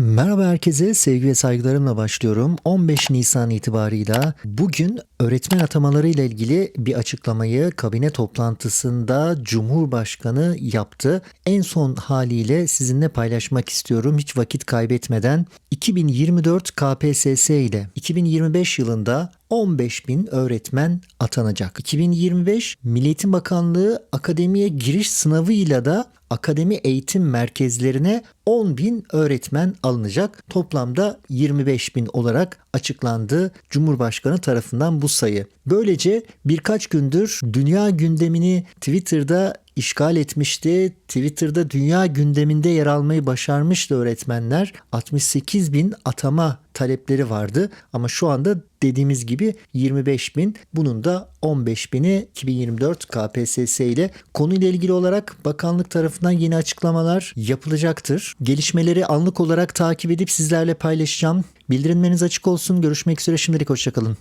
Merhaba herkese, sevgi ve saygılarımla başlıyorum. 15 Nisan itibarıyla bugün öğretmen atamaları ile ilgili bir açıklamayı kabine toplantısında Cumhurbaşkanı yaptı. En son haliyle sizinle paylaşmak istiyorum hiç vakit kaybetmeden. 2024 KPSS ile 2025 yılında 15 bin öğretmen atanacak. 2025 Milli Eğitim Bakanlığı akademiye giriş sınavıyla da akademi eğitim merkezlerine 10 bin öğretmen alınacak. Toplamda 25 bin olarak açıklandı Cumhurbaşkanı tarafından bu sayı. Böylece birkaç gündür dünya gündemini Twitter'da işgal etmişti. Twitter'da dünya gündeminde yer almayı başarmıştı öğretmenler. 68 bin atama talepleri vardı ama şu anda dediğimiz gibi 25 bin bunun da 15 bini 2024 KPSS ile konuyla ilgili olarak bakanlık tarafından yeni açıklamalar yapılacaktır. Gelişmeleri anlık olarak takip edip sizlerle paylaşacağım. Bildirimleriniz açık olsun. Görüşmek üzere şimdilik hoşçakalın.